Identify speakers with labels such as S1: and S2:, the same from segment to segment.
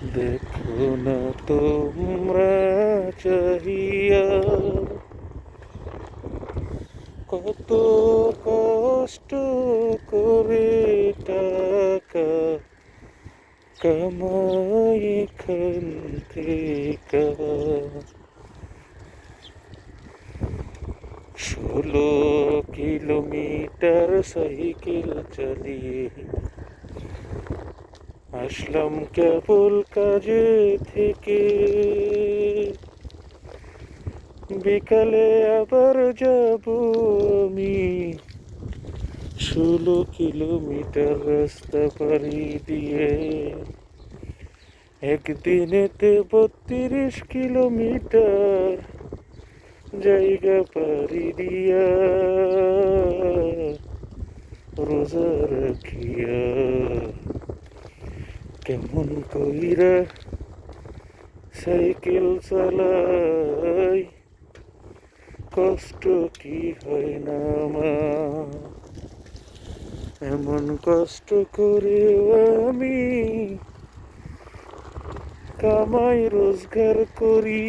S1: দেখো না তোমরা চাহিয়া কত কষ্ট করে টাকা কামাই খান্তিকা ষোলো কিলোমিটার সাইকেল চালিয়ে আসলাম কেবল কাজে থেকে। বিকালে আবার যাব আমি। ষোলো কিলোমিটার রাস্তা পাড়ি দিয়ে। একদিনেতে বত্রিশ কিলোমিটার জায়গা পাড়ি দিয়া। রোজা রাখিয়া কেমন কইরা সাইকেল চালাই? কষ্ট কি হয় না আমার এমন কষ্ট করে আমি কামাই রোজগার করি।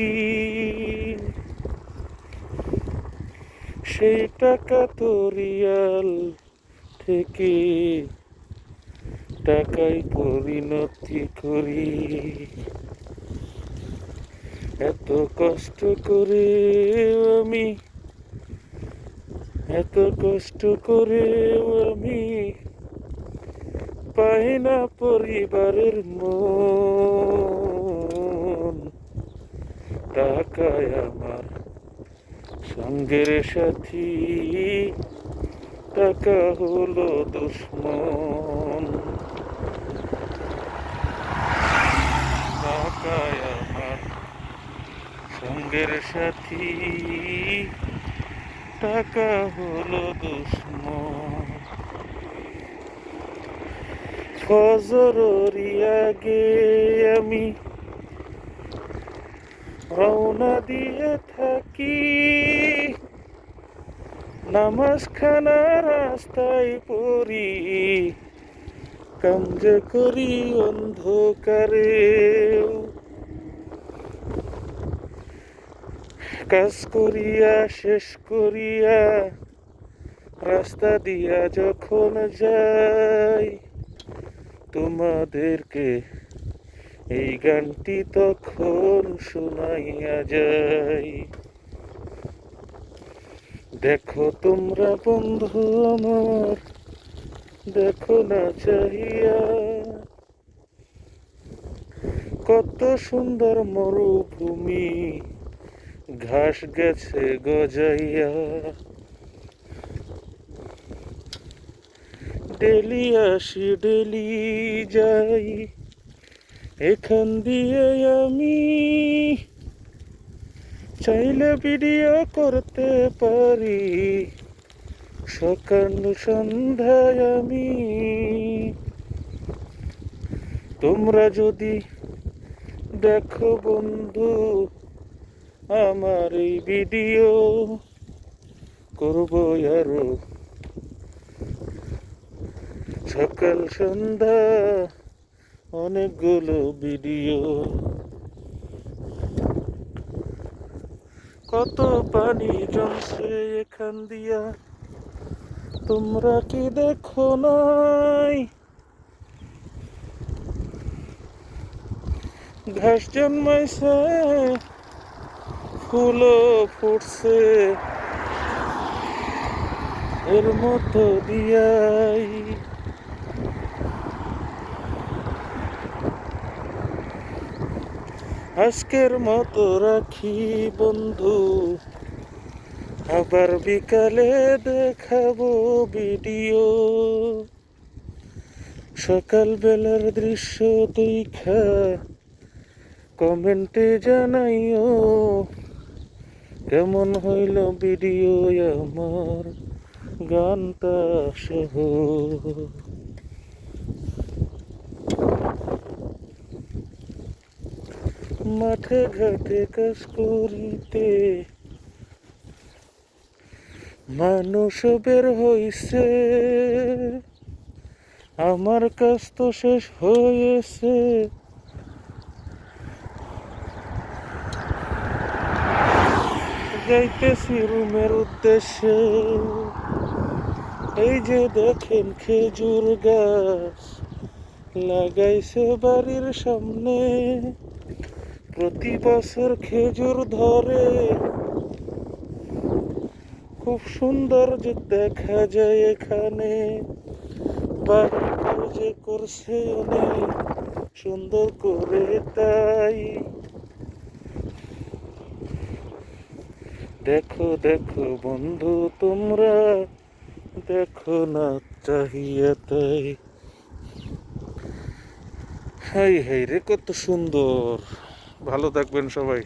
S1: সেই টাকা তো রিয়াল থেকে টাকায় পরিণতি করি। এত কষ্ট করে আমি, এত কষ্ট করে আমি পাই না পরিবারের মন। টাকায় আমার সঙ্গের সাথী, টাকা হলো দুশ্মন। টাকায় আমার সঙ্গের সাথী, টাকা হলো দুশ্মন। ফজর আগে আমি রওনা দিয়ে থাকি। নামাজ খানা রাস্তায় পড়ি। কামজ করি অন্ধকারে কাজ করিয়া শেষ করিয়া রাস্তা দিয়া যখন যাই তোমাদেরকে এই গানটি তখন শোনাইয়া যাই দেখো তোমরা বন্ধু আমার দেখো না চাহিয়া। কত সুন্দর মরুভূমি, ঘাস গেছে গজাইয়া ডেলি আসি, ডেলি যাই, এখান দিয়ে আমি চাইলে ভিডিও করতে পারি। সকাল সন্ধ্যায় আমি। তোমরা যদি দেখো বন্ধু আমার এই ভিডিও, করব আরও। সকাল সন্ধ্যা অনেকগুলো ভিডিও। কত পানি জমছে এখান দিয়া। তোমরা কি দেখো নাই? ঘাস জন্মাইছে, ফুলও ফুটছে। এর মতো দিয়াই আজকের মতো রাখি বন্ধু। আবার বিকালে দেখাবো ভিডিও। সকালবেলার দৃশ্য দেখা, কমেন্টে জানাইও, কেমন হইল ভিডিও আমার গানটা সহ। মাঠে ঘাটে কাজ করিতে মানুষ বের হইছে। আমার কাজ তো শেষ হয়েছে। যাইতেছি রুমের উদ্দেশ্যে। এই যে দেখেন খেজুর গাছ, লাগাইছে বাড়ির সামনে। প্রতি বছর খেজুর ধরে। খুব সুন্দর যে দেখা যায় এখানে। যে করছে অনেক সুন্দর করে তাই। দেখো দেখো বন্ধু, তোমরা দেখো না চাহিয়া তাই। হাই হাই রে, কত সুন্দর। ভালো থাকবেন সবাই।